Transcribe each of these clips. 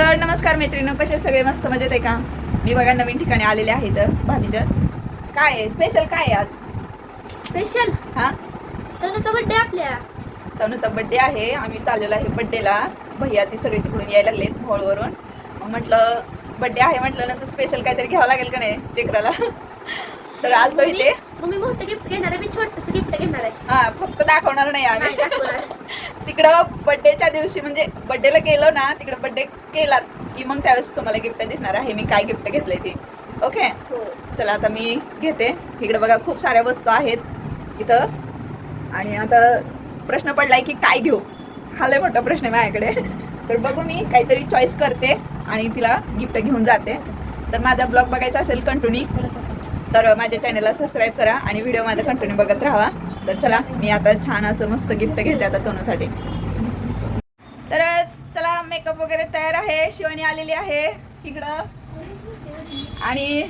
तर नमस्कार मैत्रिणी कसे सगळे? मस्त मजेत आहे का? मी बघा नवीन ठिकाणी आलेले आहेत भाभीच्या काय आहे? स्पेशल काय आहे आज? स्पेशल हा? तनुचा बर्थडे आपल्या. तनुचा बड्डे आहे. आम्ही चाललेलो आहे बड्डेला भैया ती सगळी तिकडून यायला लागलेत मोळवरून मग म्हटलं बड्डे आहे म्हटलं नंतर स्पेशल काहीतरी घ्यावं लागेल का नाही लेकराला? तर आलतो मम्मी मोठं गिफ्ट घेणार आहे मी छोटस गिफ्ट घेणार आहे. हा फक्त दाखवणार नाही नाही आम्ही दाखवणार. तिकडं बड्डेच्या दिवशी म्हणजे बड्डेला गेलो ना तिकडं बड्डे केलात की मग त्यावेळेस तुम्हाला गिफ्ट दिसणार आहे. मी काय गिफ्ट घेतलंय ते. ओके हो. चला आता मी घेते. इकडे बघा खूप साऱ्या वस्तू आहेत इथं. आणि आता प्रश्न पडलाय की काय घेऊ? हा लय मोठा प्रश्न आहे माझ्याकडे. तर बघू मी काहीतरी चॉईस करते आणि तिला गिफ्ट घेऊन जाते. तर माझा ब्लॉग बघायचा असेल कंटिन्यू तर माझ्या चॅनलला सबस्क्राईब करा आणि व्हिडिओ माझा कंटिन्यू बघत राहा. तर चला मी आता छान असं मस्त गिफ्ट घेते आता तोनूसाठी तर चला मेकअप वगैरे तयार आहे. शिवानी आलेली आहे इकडं. आणि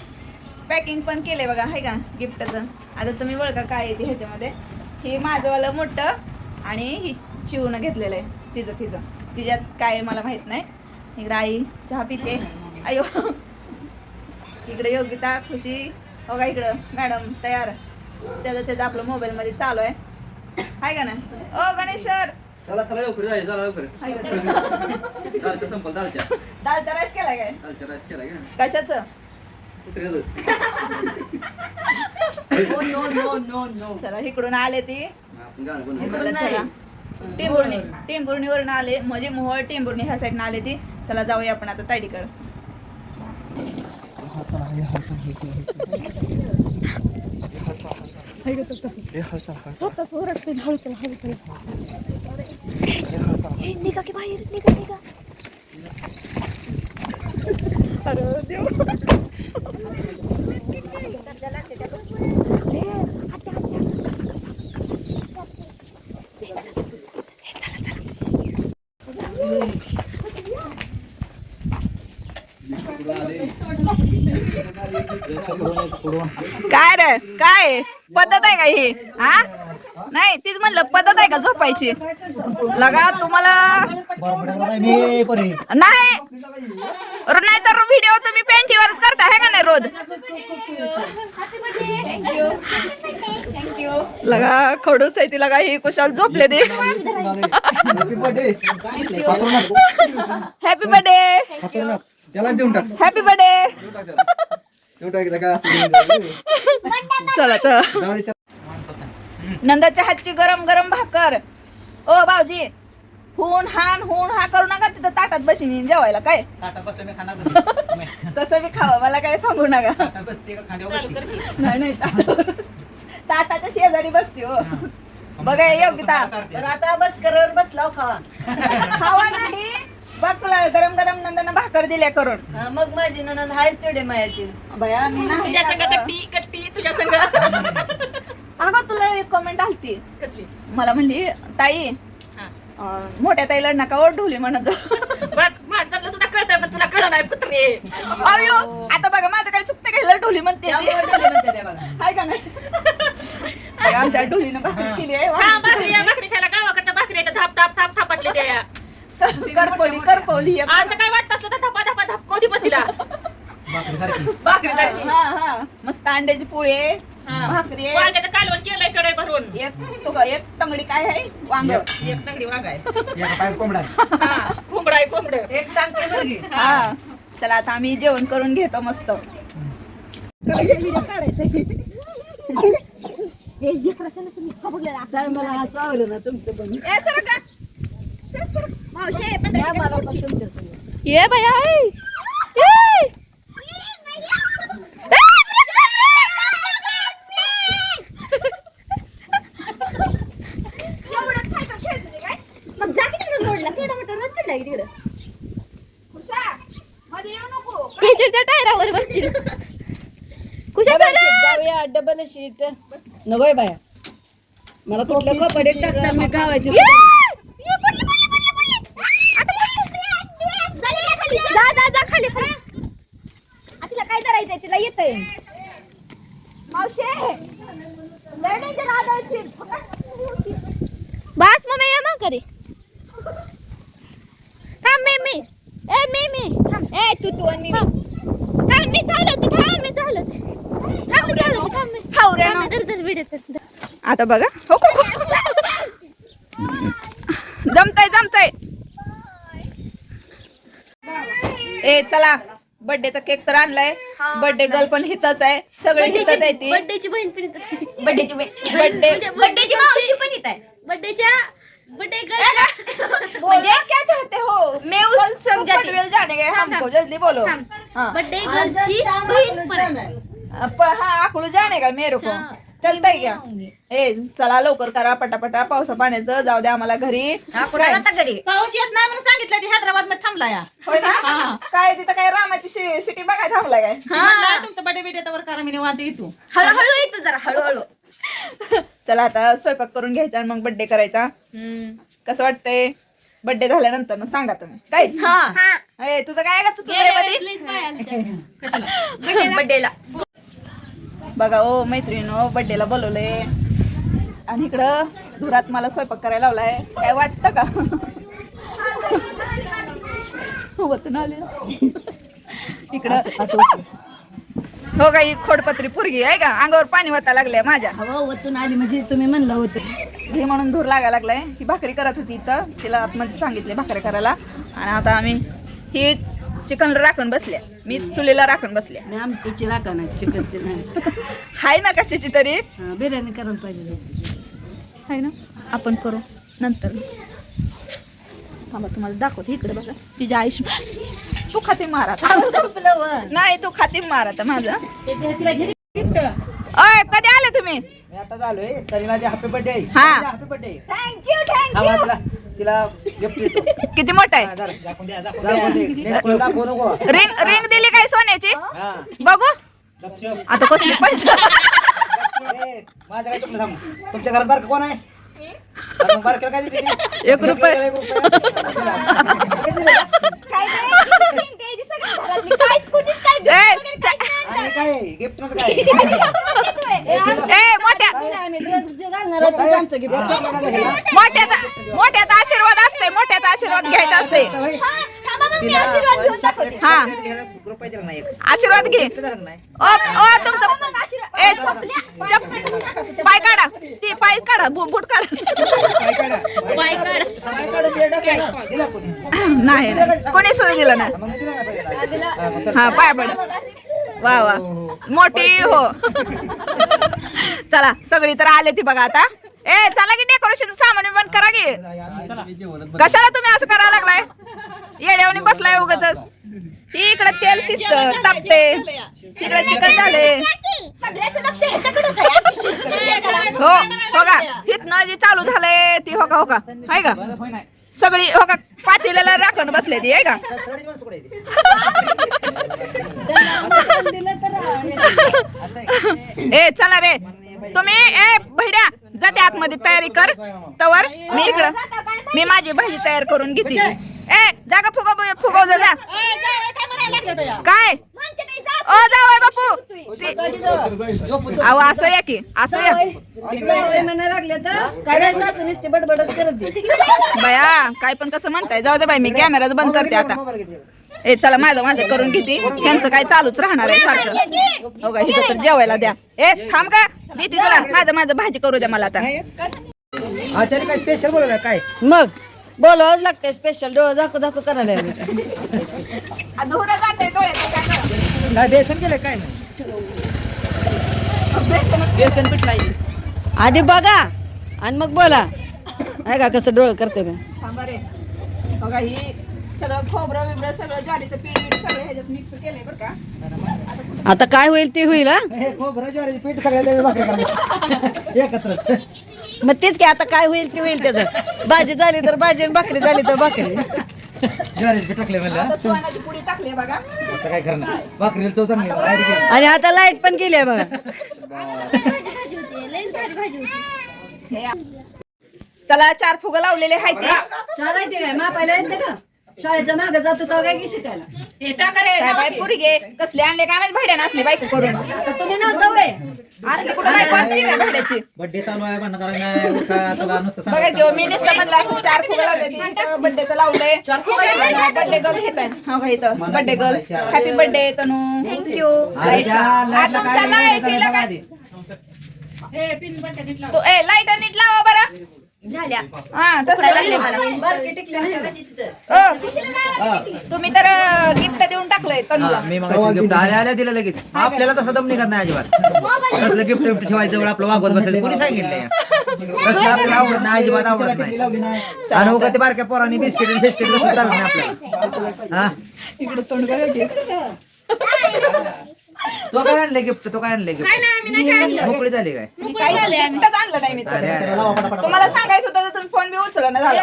पॅकिंग पण केले बघा आहे का गिफ्टचं आता तुम्ही बघा काय आहे ह्याच्यामध्ये. हे माझंवालं मोठं आणि ही चिवणं घेतलेलं आहे तिचं तिचं. तिच्यात काय मला माहीत नाही. इकडं आई चहा पिते. अयो. इकडे योगिता खुशी. हो का इकडं मॅडम तयार. त्याचं त्याचं आपलं मोबाईलमध्ये चालू आहे. आहे का ना? ओ गणेश सर चला चला लवकर जाय चला लवकर. दालच्या संपल दालच्या दालचा राईस केला काय? दालच्या राईस केला का? कशाचं? चला इकडून आले ती. टेंभुर्णीवरून आले म्हणजे मोहोळ टेंभुर्णी ह्या साईडनं आले ती. चला जाऊया आपण आता ताडीकडं 早く立つ。そうだ、そうだ、早く、早く、早く。え、寝かけばいる、寝かけが。あれ、でも。काय रे? काय? पद्धत आहे का ही? हा? नाही तीच म्हणलं पद्धत आहे का झोपायची? लगा तुम्हाला नाही. नाही तर व्हिडिओ तुम्ही पेंटीवरच करता है का नाही रोज? लगा खडूस आहे ती लगा ही कुशाल झोपले ते. हॅपी बर्थडे हॅपी बर्थडे चला त्याला. नंदाच्या हातची गरम गरम भाकर. ओ भाऊजी हुन हान हुन हा करू नका तिथं ताटात बशीन जेवायला काय? ताटात बसलं मी खाणार होतो. कसं बी खावं मला काय सांगू नका? नाही नाही ताट- ताटाच्या शेजारी बसते हो. बघा योग्यता तर आता बस करावर बसलाव खावा. खावा नाही. बघ तुला गरम गरम नंदन भाकर दिल्या करून. हा, मग माझी ननंद आहेच तेवढे मायाची. भया मी नाही तुझ्या संग अगं. कट्टी कट्टी तुझ्या संग अगं तुला एक कमेंट आलती. कसली? मला म्हणली ताई हा. अं, मोठ्या ताईला नका ओढ ढोली म्हणत जाऊ. बघ माणसाला सुद्धा कळतंय पण तुला कळ नाही कुत्रे. अयो आता बघा माझं काय चुकतं काय ढोली म्हणते ती. त्यामुळे डोले म्हणते ते बघा. हाय का नाही? बघा, आमच्या ढोलीनं भाकरी केली हा भाकरी आहे भाकरी खायला गावाकडच्या भाकरी आहेत, धाप धाप धाप थापटले त्या. करपवली करपवली एक. आज काय वाटत असलं तर धपा धपा धप कोधी पण तिला भाकरी सारखी हा हा. मस्त अंड्याची पोळी आहे हा. भाकरी आहे. वांग्याचं कालवण केलंयकडे भरून. एक तो एक टंगडी काय आहे? वांग. एक. नगडी वांग आहे. एका पायात कोंबडा आहे. हा, कोंबडा आहे कोंबड. एक टांगते मुलगी. हा. चला आता आम्ही जेवण करून घेतो मस्त. मला हसू आवडलं ना तुमचं पण ए, सरक. का? सरक, सरक. मावशी आहे, पण त्या ये भैया टायरावर बसची कुशा डबल शीट. नकोय बाया. मला कुठलं कपडे टाकतात मी गावाची जा जा जा खाली खाली. आ, तिला काय करायचंय तिला येतंय मावशे लय danger आदळशील. बस मग मी ये मग घरी. थांब मी मी. ए मी मी. तू आणि मी. थांब. मी चालवते थांब मी चालवते. थांब मी चालवते थांब मी. थांब मी धर धर व्हिडिओ आता बघा. हो हो. जमतय जमतय. ए चला. बर्थडेचा केक तर आणलाय. बर्थडे गर्ल पण हितच आहे. सगळे हितच आहे ती. बर्थडेची बहीण पण इथंच आहे. बर्थडेची बर्थडे बर्थडेची मावशी पण इथं आहे. बर्थडेच्या बर्थडे गर्लच्या म्हणजे क्या चाहते हो? मैं उस समझाती जाने गए हमको जल्दी बोलो. हाँ। बर्थडे गर्लची बहीण पण आहे. प- हाँ आकलू जाने का मेरे को. चलतंय क्या ए चला लवकर करा पटापटा. पावसा पाण्याचं जाऊ द्या आम्हाला घरी. घरी? पाऊस येत नाही म्हणून सांगितलं ती हैदराबादमध्ये थांबला या होय ना? काय तिथं काय रामाची सिटी बघाय थांबलाय काय? म्हणलं, तुमचं बडे बेटे तर करा मी निवांत येतो. हळूहळू येतो जरा हळूहळू. चला आता स्वयंपाक करून घ्यायचा आणि मग बर्थडे करायचा. कसं वाटतंय? बर्थडे झाल्यानंतर मग सांगा तुम्ही. काय? ए, तुझं काय का लईच पाय आले त्यावेळी. बर्थडेला बघा ओ मैत्रिणीनो बर्थडेला बोलवलंय. आणि इकडं धुरात मला स्वयंपाक करायला लावलाय. काय वाटतं का? वतन आले. इकडं. हो का ही खोडपत्री पुरगी आहे का? अंगावर पाणी वाटा लागलंय माझ्या. वतून आली म्हणजे तुम्ही म्हणलं होतं. घे म्हणून धूर लागायला लागलाय. ही भाकरी करत होती इथं. तिला आतमध्ये सांगितले भाकरी करायला. आणि आता आम्ही ही चिकन राखून बसल्या. मी चुलीला राखून बसल्या मी आमटीची राखा नाही चिकनची नाही. हाय ना कशाची तरी? हा, बिर्याणी करायला पाहिजे हाय ना? आपण करू नंतर. थांबा तुम्हाला दाखवते इकडे बघा. तिच्या आयुष तू खाते मारा नाही तू खाते मारा तर माझं. अय कधी आले तुम्ही? मी आता झालोय तरीला हॅपी बर्थडे हा. हॅपी बर्थडे थँक्यू हा तिला गिफ्ट देतो. किती मोठा आहे? जरा. दाखवून दे. नेट खोल, दाखवू नको रिंग रिंग दिली काय सोन्याची? हा. बघू. आता कसली पाहिजे ए, माझं काय चुकलं थांब तुमच्या घरात बारक कोण आहे? अरे मग बारक्याला काय दिली ती? एक रुपये. एक रुपये. दिलं? काय. मोठ्याचा मोठ्याचा आशीर्वाद असते मोठ्याचा आशीर्वाद घ्यायचा असते हा. आशीर्वाद घे. नाही ओ ओ तुमचं ए चप पाय काढा. ती पाय काढा बूट बूट काढा. पाय काढ. दिला कोणी नाही नाही. कोणी सुद्धा दिलं नाही. मग मी दिला नाही पाहिजे. हा, पाय पड. वा वा. मोठी हो. चला सगळी तर आले ती बघा आता. ए चला की डेकोरेशन सामान पण करा की. कशाला तुम्ही असं करायला लागलाय? येड्यावनी बसलाय उगाच इकडे तेल शिस्त तापते. तिकडे चिकन झाले हो हो का हिथनं जी चालू झालंय ती हो का हो का. आहे का? सगळी हो का पातेल्याला राखून बसले ती आहे का आहे का? ए चला रे. तुम्ही ए भैड्या जाते आतमध्ये तयारी कर. तवर मी इकडं मी माझी भाजी तयार करून घेते. ए जागा फुगव फुगव जा जा. काय म्हणायला लागलं तर या? काय ओ जावय बापू. अहो असं या की असं या. काय सासू नुसते बडबडच करत दे बया काय पण कसं म्हणताय जाऊ दे बाई मी कॅमेराच बंद करते आता? ए चला माझं माझं करून घेते. त्यांचं काय चालूच राहणार आहे सारखं. हो का इथं तर जेवायला द्या. ए थांब का देते तुला माझं माझं भाजी करू द्या मला आता? आचार्य काय स्पेशल बोलवलं काय? मग? बोलवाच लागते स्पेशल डोळं दाखव दाखव करायला लागले. धुरं जाते डोळ्यात? काय बेसन केलं काय? बेसन पिठला आधी बघा आणि मग बोला. आहे का कसं डोळं करते का थांबा रे. बघा ही सगळं खोबरं बिबरं सगळं ज्वारीचं पीठ बीठ सगळं ह्याच्यात मिक्स केलंय बरं का. आता काय होईल ते होईल हा? हे खोबरं ज्वारीचं पीठ सगळ्या त्याच्या भाकरी करायचं एकत्रच. मग तेच की आता काय होईल ते होईल त्याचं. भाजी झाली तर भाजी आणि भाकरी झाली तर भाकरी. ज्वारीचं टाकले म्हणलं. आता सोनाची पुडी टाकली बघा. आता काय करणार? भाकरीला चव चांगली आहे. direct आहे. आणि आता लाइट पण केली आहे बघा. भाजी होती लईच भारी भाजी होती चला चार फुगं लावलेले आहेत. ते चार आहे ते काय? मापायला येते का? शाळेच्या मागे जातो तर काय की शिकायला? हे टाका रे, काय बाई पोरगे कसले आणले काय माहीत? भाड्यानं असले बायको करून. आता तुम्ही नव्हतं वय असले कुठं बायको असली काय भाड्याची? बड्डे चालू आहे भांडण करायला उठा तुला नुसतं बघा किंवा मी नुसतं म्हणलं असं चार फुगं लावले बड्डेचं लावलंय. बड्डे गर्ल घेत आहे. हा भाई इथं? Birthday girl happy birthday Tanu. Thank you अरे त्या लाईटला काय लावायचं बघा आधी. तो ए लाइट नीट लावा बरं. झाल्या. हा तसं लागले मला. ओ, हा. तुम्ही तर गिफ्ट देऊन टाकलंय तनूला. हा, मी मग गिफ्ट आल्या आल्या दिलं लगेच. आपल्याला तसं दम निघत नाही अजिबात. तसलं गिफ्ट गिफ्ट ठेवायचं जवळ आपलं वागवत बसायचं कोणी सांगितलंय तसलं आपल्याला आवडत नाही अजिबात आवडत नाही. आणि उगा ते बारक्या पोरांनी बिस्किट बिस्किट कसं चालत नाही आपल्याला? हा? इकडे तोंड की. तो काय आणले गिफ्ट तो काय आणले. गिफ्ट मोकळी झाली काय? मी काही giftच आणलं नाही मी अरे. अरे. तुम्हाला सांगायचं होतं तर तुम्ही फोन बी उचलला ना झाला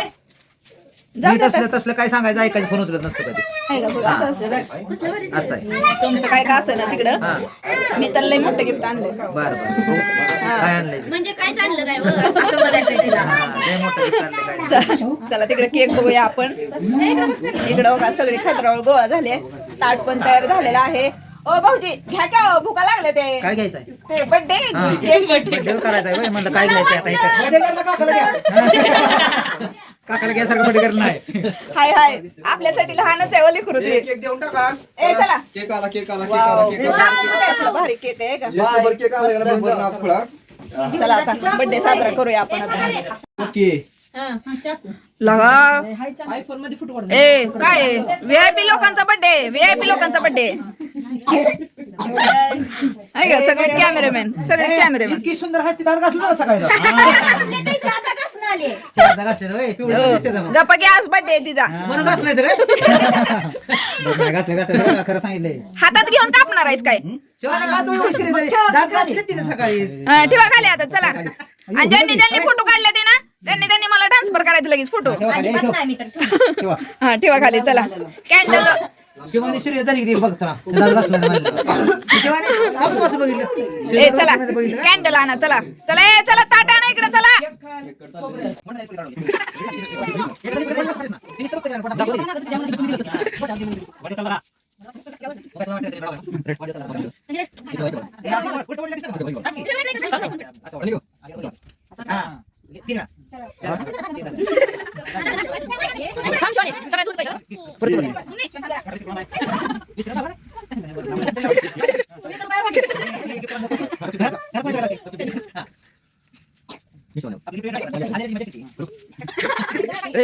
मी तसलं तसलं काय सांगायचं? ऐकायचं फोन उचलत नसतो कधी. आहे का बघा, असं आहे. तुमचं काय का असं ना. तिकडं? मी तर लय मोठं गिफ्ट आणलं बरं बरं. हो. काय आणलंय ते? म्हणजे काय चाललं काय? व? असं म्हणायचं तिला. हा, लय मोठं gift आणलंय काय? चला तिकडे केक बघूया आपण. इकडं बघा सगळी. खतरावळ गोळा झाले ताट पण तयार झालेला आहे. ओ भाऊजी घ्या का भुका लागले ते. काय घ्यायचंय? ते बर्थडे हा. केक बर्थडे बड्डे करायचा आहे म्हणलं काय घ्यायचं आता इथं? काकाला घ्यासारखं बड्डे करत नाही. हाय हाय. आपल्यासाठी लहानच आहे ओली करू ते. केक देऊन टाका. ए चला. केक आला केक आला केक आला केक आला. भारी केक आहे का? केक आला याला नाक खुळा चला आता बर्थडे साजरा करूया आपण आता. ओके. लगा. ए काय? व्हीआयपी लोकांचा बर्थडे व्हीआयपी लोकांचा बर्थडे आहे का? सगळे कॅमेरामॅन सगळे कॅमेरामॅन इतकी सुंदर हस्ती दात घासलं ना सकाळी जाऊन. चार दात घासले तर, होय, पिवळं दिसते तर मग. गप्पा की आज बर्थडे तिचा. घासलंय तर काय? घासलं, घासलं, खरं सांगितलंय. हातात घेऊन कापणार आहेस काय? शिवाला का तू एवढी शिरी झाली? दात घासले तिने सकाळीच. हा, ठेवा खाली आता चला. आणि ज्यांनी ज्यांनी फोटो काढले ते ना त्यांनी त्यांनी मला ट्रान्सफर करायचं लगेच फोटो. हा ठेवा खाली चला. कॅन्डल शिवानी झाली? ए चला? कॅन्डल आणा चला. चला ए चला ताट आणा इकडे चला. ते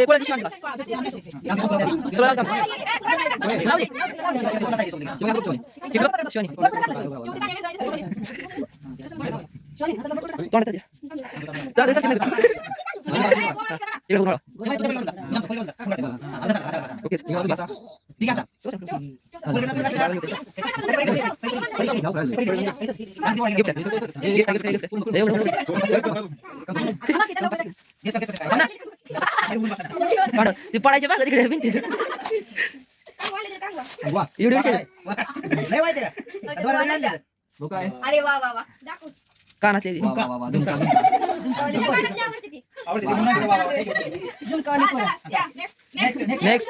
これでしまった。どうなったん पडायचे बघा तिकडे भिंतीत. एवढी वर्षाची. नाही माहिती आहे का? दोन हजार आणले. अरे वा वा वा कानातले ती. नेक्स्ट.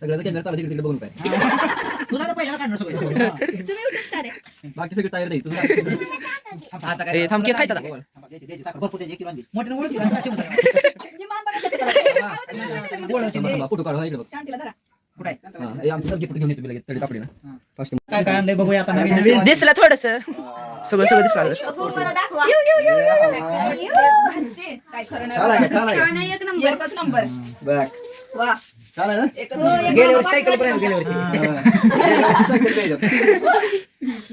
सगळं कॅमेरा तिकडे बघून तर पहिला काढणार सगळं. बाकी सगळं तयार नाही तुझं. आता काय- थांब, केक खायचा भरपूर एक किलो. मोठ्यानं ओळख. हा. फोटो काढ इकडे बघ शांतीला धरा कुठं आहे? हा, हे आमचं गिफ्ट घेऊन येतो मी लगेच? तडी कापडी ना फर्स्ट काय काय आणलंय बघूया आता नवीन नवीन. दिसलं थोडस. सगळं सगळं दिसलं मला दाखवा. भाजी. काय खरं छान आहे नाही का? छान आहे का? छान आहे एक नंबर एकच नंबर. बघ. वा. नंबर गेल्या वर्षी सायकल पण आहे गेल्या वर्षी. हा. सायकल पाहिजे.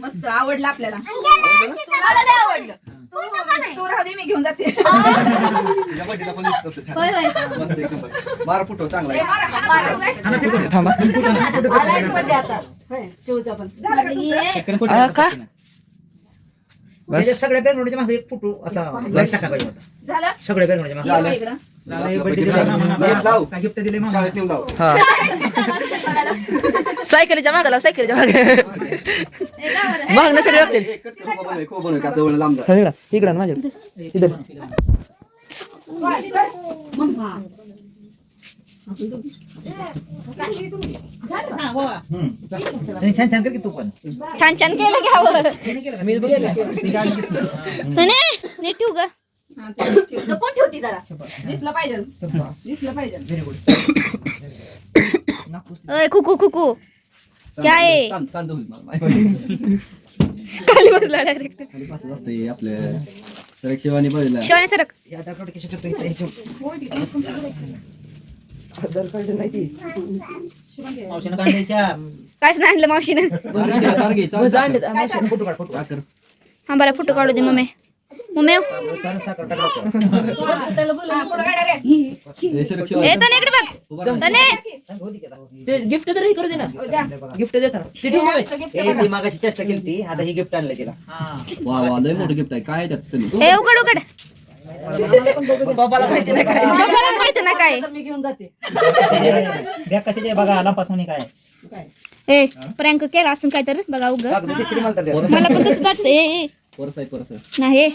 मस्त आवडलं आपल्याला. मला नाही आवडलं तू- तू राहू दे मी घेऊन जाते. तुझ्या बर्थडेला पण दिसतं असं छान. होय होय. मस्त एक नंबर मार फोटो चांगला ए, आहे मारा, मारा. थांबा. आलायच birthday आता. होय, चिवचा पण. झालं का तुमचं? आ, का? त्याच्या बस सगळ्या बॅगनोडीच्या मागे एक फोटो असा लाइट टाका पाहिजे होता. झालं? सगळ्या मागे ये इकडं. गिफ्ट दिले हा. सायकलीच्या मागाला सायकलीच्या मागे. लागतील. हे लांब जा. इकडं माझ्या इधर छान छान कर की तू पण. छान छान केलं घ्यावं मी बघितलं नीट ठेवू ग. कोण ठेवती जरा. दिसलं पाहिजे दिसलं पाहिजे अय खुकू खुकू. क्या. खाली बसला डायरेक्ट आपल्या शिवानी बघितला. शिवाने सरक हे इथं ह्याच्यावर. कायच नाही आणलं मावशीनं. फोटो काढ फोटो काढ. हा बरं फोटो काढू दे मम्मी. मम्मी चालेल, साखर टाक लवकर. हे सरक शिवानी. ए तने इकडे बघ. तने हो दे की आता. ते गिफ्ट तर हे करू दे ना. गिफ्ट देताना. ते ठेवू का मी? ए, ती मागाशी चेष्टा केली ती. आता ही गिफ्ट आणलं तिला. वा वा लय मोठं गिफ्ट आहे. काय त्यात? तरी ए उघड उघड. बाबाला माहिती नाही काय. मला माहिती ना काय. मी घेऊन जाते. बघा लंपासून काय. ए प्रँक केला असं काय तर बघा उग. मला पण तसं वाटतं. ए ए. परस आहे परस आहे. नाही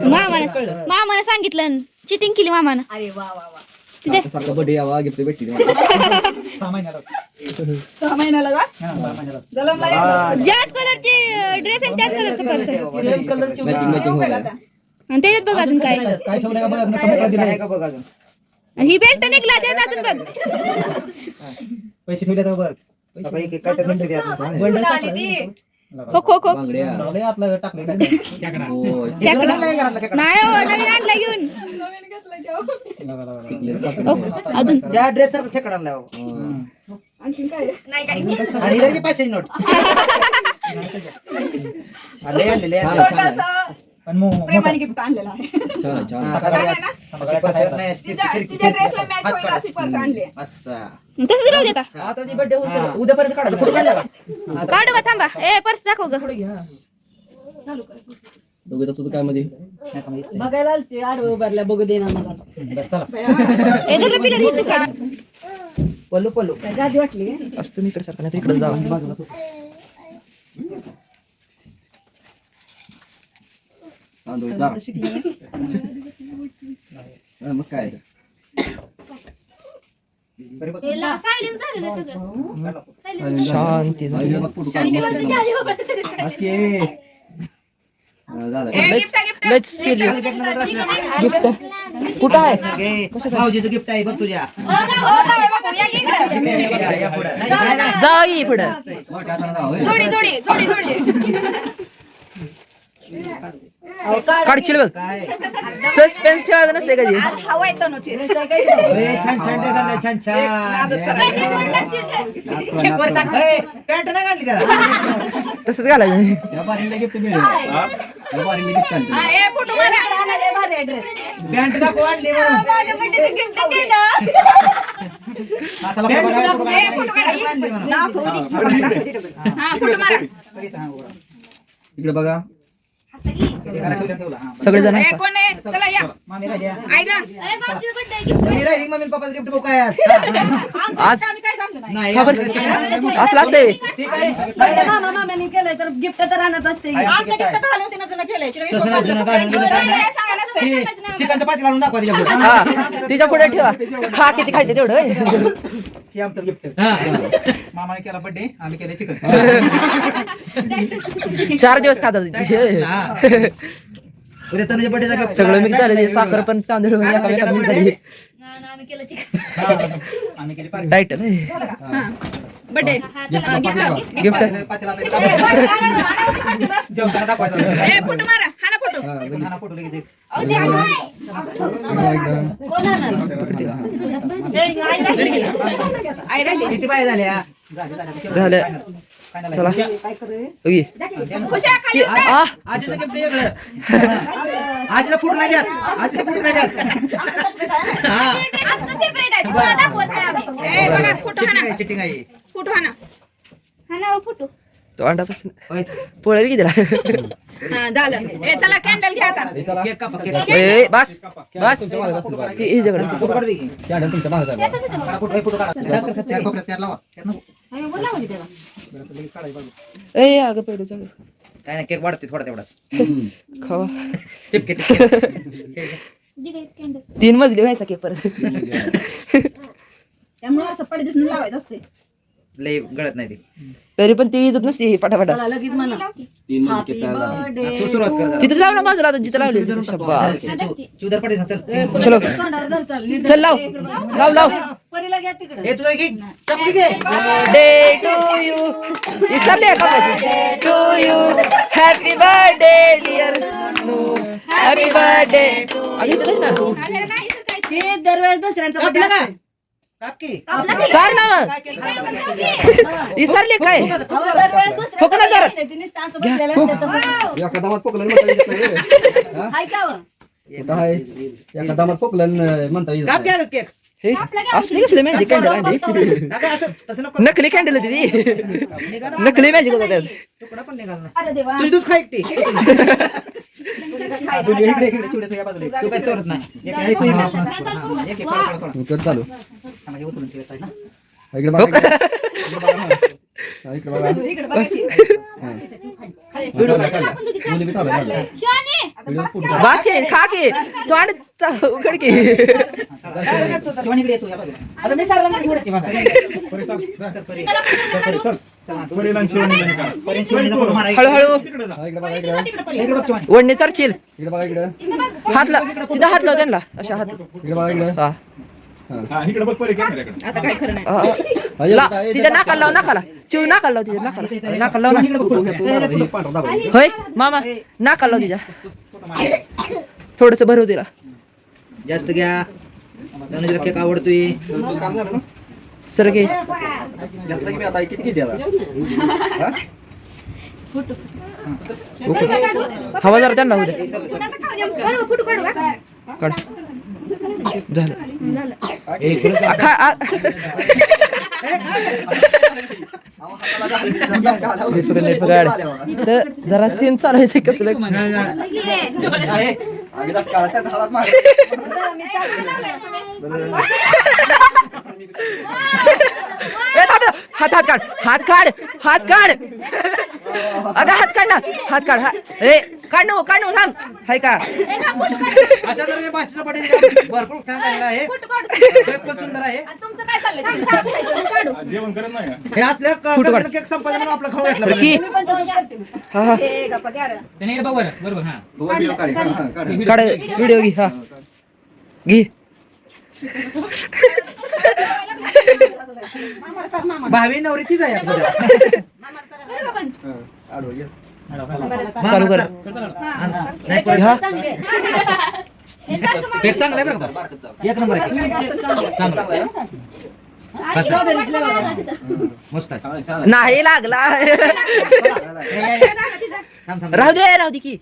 मामानं मामानं सांगितलं. चिटिंग केली मामानं. अरे वा वा वा. सारखं बर्थडे यावा सहा महिन्याला. ज्याच कलरची ड्रेस आहे त्याच कलरचं पर्स आणि त्याच्यात बघ अजून काय. आहे का बघ? अजून ही बेल्ट निघला त्यात अजून बघ. पैसे ठेवले तर बघ? आता एक एक काय तर निघते. बंडल हो खो खो हो. नाही हो नवीन आणला घेऊन. की. हो, अजून. ड्रेस खेकडा हो. काय? नाही काय आणि की नोट. आणले लय आणले. छोटस. प्रेमाने गिफ्ट आणलेलं आहे. छान छान. आता आहे ना? अशी पर्स नाही, अशी तिच्या किरकिर- तिच्या ड्रेसला मॅच हात होईल काढा. अशी पर्स आणली असा. तसंच राहू देता आता ती बर्थडे होईल उद्यापर्यंत काढा फोटो काढला का? काढू का? थांबा. ए पर्स दाखव ग. दोघे तर तुझं काय मध्ये बघायला आलते आडवं उभारल्या बघू दे ना मला. ए धर पिलर इथं काढ पल्लू पल्लू काय गादी वाटली? काय असं तुम्ही इकडे सारखं नाही इकडे जावा तांदूळ जा हा, मग काय सायलेंट झालेलं सगळं सायलेंट शांती आई, मग फोटो काढ. बस की. हा, झालं लच सिरियस गिफ्ट कुठं आहे. भाऊजीचं गिफ्ट आहे बघ तुझ्या या- या पुढं. नाही, नाही, नाही. जा की पुढं मोठ्या हातानं जाऊ, होय. जोडी जोडी जोडी जोडी काढशील बघ. काय? सस्पेन्स ठेवायचं नसते कधी. होय, छान छान ड्रेस आणलाय छान छान. होय, पॅन्ट नाही घातली त्याला. तसंच घालायचं. त्या बारीला गिफ्ट मिळेल. हा? त्या बारीला गिफ्ट आणते. पॅन्ट दाखव आणली म्हणून. हाताला पॅन्ट बघा, दाखव, बघा. आणली म्हणून. इकडे बघा सगळे जण मम्मी राहिली मम्मी पप्पाचं गिफ्ट बघू काय आज? हा. आज नाही. खबर असलं असते ठीक आहे. मामा मामाने केलंय तर गिफ्ट तर आणत असते. तसं नाही जुनं घालून गेलं काय नाही. ती चिकनचं पाती घालून दाखवा तिच्या पुढं. हा तिच्या पुढे ठेवा. खा किती खायचं तेवढं? होय. हा. मामाने केला बर्थडे आम्ही केले चिकन. चार दिवस खातात. उद्या. सगळं मिक्स झालं साखर पण तांदूळ आम्ही केलं चिकन आम्ही केली पार्टी डाईट बर्थडे गिफ्ट पातेला जेवताना दाखवायचं हा, फोटो. लगेच एक. किती पाय झाल्या झालं. चला. ओके. आ, आजीचं गिफ्ट वेगळं. आजीला फुट नाही द्यात आजीला फुट नाही द्यात हा. चिटिंग आहे, चिटिंग आहे. हा ना. फोटो. तो अंडापासून. होय. पोळेल की त्याला. हा झालं. ए चला कॅन्डल घ्या आता. ए बस बस. ती हिच्याकडे फोटो. तुमच्या मागे फोटो फोटो अगं पहिले चालू. काय नाही केक वाढते थोडा तेवढाच. खावा. टिपके टिपके तीन मजली व्हायचा केक परत. त्यामुळे असं पडदेस लावायचं असते लय गळत नाही ते. तरी पण ती इजत नसते ही पटापटा चला लगेच म्हणा. हॅपी बर्थडे तू सुरुवात कर जरा. तिथंच लाव ना बाजूला आता जिथं लावली चल. चलो. तोंडावर धर चल नीट चल लाव. लाव लाव. परीला घ्या तिकडे. तुझा घे. चपली घे. विसरले का माझी इथं ना ते दरवेळेस दुसऱ्यांचा का असते. चाल ना मग? विसरले काय? तसं. एका दामात? कुठं आहे? एका दामात म्हणता हे असली कसली मॅजिक कॅन्डल आणली? नकली कॅन्डल ना. नकली मॅजिक होता त्यात. तुकडा पण निघाला ना. अरे देवा. तुझी खा एकटी. खायला तुझी तू काय चोरत नाही एक एक चालू हा, इकडे खा चा- उघड आता मी चालला हळूहळू. हा, बघा. इकडे हात लाव तिथं हात लाव त्यांना अशा हात. इकडे बघा इकडे हा. हा, हा. हा, ला हे तिच्या नाकाला लाव नाकाला. चिव नाकाला लाव तिच्या नाकाला. नाकाला लाव ना. हे. होय मामा नाकाला लाव तिच्या. थोडस भरव तिला. जास्त घ्या. आवडतोय. तुमचं काम झालं ना? सर घे घेतलं की मी आता किती किती आता हा? हवा जरा त्यांना होऊ काढ झालं जरा सीन चालू आहे ते कसलं ए, हात हात हात काढ हात काढ हात काढ. अगं हात काढ ना हात काढ हा- ए काढ नो काढ नो थांब. हाय का? अशा तऱ्हेने भाषेचा पटेल भरपूर छान झालेला आहे. पण सुंदर आहे. तुमचं काय चाललंय हे असल्या क- केक संपादन म्हणून आपलं खाऊ घातलं की. हा हा. त्याने बघ बरं बरोबर हा. हो, हा. काढ. व्हिडिओ घे हा. घे. भावी नवरी तीच आहे हा. चालू कर. नाही घ्या चांगला आहे बरं का एक नंबर आहे? मस्त नाही लागला. राहू दे राहू दे की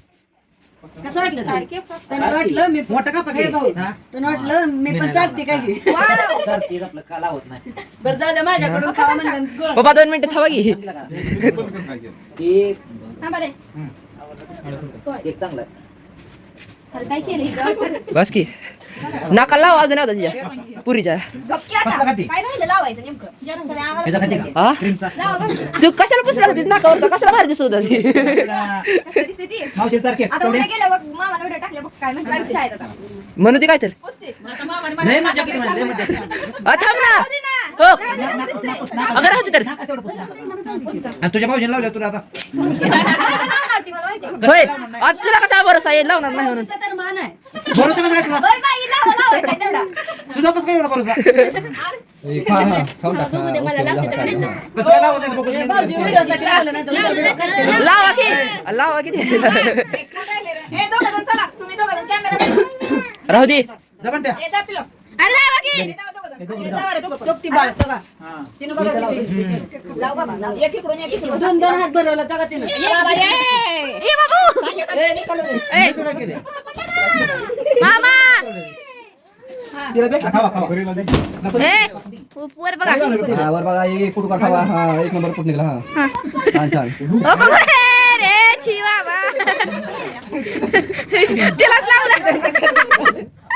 कसं वाटलं तुला? त्यांना वाटलं मी मोठा का हे भाऊ. हा? त्यांना वाटलं मी पण चालते काय? की आपलं लावत नाही. बरं जाऊ द्या माझ्याकडून खावा म्हणलं गोळा. बाबा दोन मिनिटं थांबा की. सांगितलं का? केक केक चांगला बस की. नाका लाव अजून होता तिच्या पुरीच्या. हा? तू कशाला पुसला होती? नाकावर कशाला भारी दिसत होता म्हणू ती काय तर? म्हणजे थांब ना. अगं राहू दे तर आणि तुझ्या भाऊजीने लावल्या तुला आता. होय आज तुला कसा भरोसा येईल लावणार नाही म्हणून तर मान आहे भरोसा कसा आहे तुला बरं बाई, लावा, लावायचं आहे तेवढा. तुझा कसं काय एवढा भरोसा खा, खाऊन टाक. हा, ओके. कसं लावत. लावा की लावा की ते. एक कोण राहिले रे? ए, दोघं जण चला. तुम्ही दोघं जण कॅमेरा राहू दे त्या. अरे लावा की. ए. ए, हा बाबा, दोन दोन हात भरवला बघा तिनं. बाबा, ये. ये बाबू. ए, निकालो रे. ए, मामा. ए वर बघा. हा, वर बघा एक फुट काढता बा. हा एक नंबर फुट निघाला? हा. छान छान. ओ बघा हे रे छी बाबा तिलाच लावला.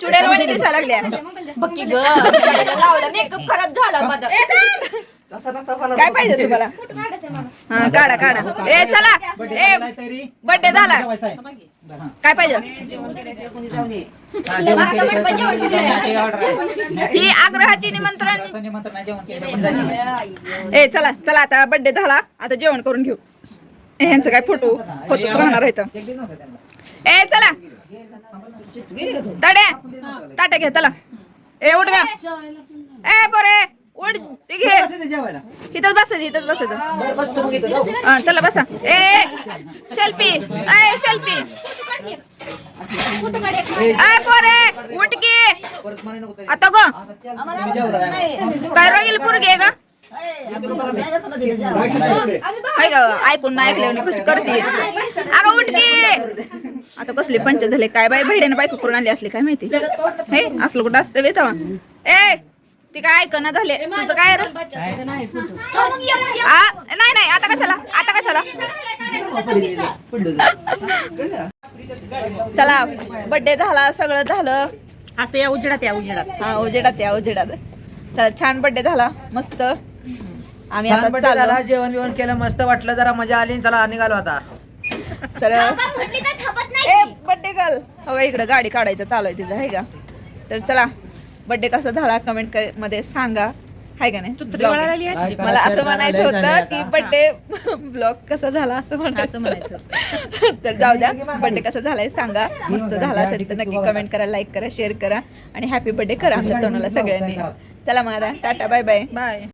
दिसायला लागल्या बक्की ग लावला मेकअप खराब झाला माझा. काय पाहिजे तुम्हाला? हा काढा काढा. ए चला. ए बर्थडे झाला. काय पाहिजे? ही आग्रहाची निमंत्रण. ए चला चला आता बर्थडे झाला. आता जेवण करून घेऊ. ए, ह्यांचं काय फोटो होतच राहणार आहे. ए चला. ताड्या ताट्या घे चला. ए उठ गा. ए पोरे उठ. ते घे. इथंच बसायचं इथंच बसायचं. हा, चला बसा. ए शेल्फी. ए शेल्फी. ए पोरे उठ गे. आता गो? काय राहील पोरगी का ऐकून नाही ऐकल्यावर कशी करते? अगं उठ गे आता कसले पंच झाले काय बाय भेड्याने बायको करून आली असली काय माहिती? हे असलं कुठं असतं बेतावा ए ती काय ऐकणं झाले? तुझं काय नाही नाही आता कशाला? आता कशाला? चला बर्थडे झाला सगळं झालं. असं या उजेडात या उजेडात. हा उजेडात या उजेडात. चला छान बर्थडे झाला मस्त. आम्ही छान आता birthday झाला चाललो जेवण बिवण केलं मस्त वाटलं जरा मजा आली चला निघालो आता. तर ए गर्ल. हो इकडे गाडी काढायचं चालू आहे तिथं आहे का? तर चला बर्थडे कसा झाला? कमेंटमध्ये सांगा. हाय का नाही? Vlog. मला असं म्हणायचं लय होतं की आता. बर्थडे ब्लॉग कसा झाला असं म्हणायचं. तर जाऊ द्या. बर्थडे कसा झालाय सांगा. मस्त झाला असेल तर नक्की कमेंट करा लाईक करा शेअर करा आणि हॅपी बर्थडे करा आमच्या तोंडाला सगळ्यांनी. चला मग आता टाटा बाय बाय बाय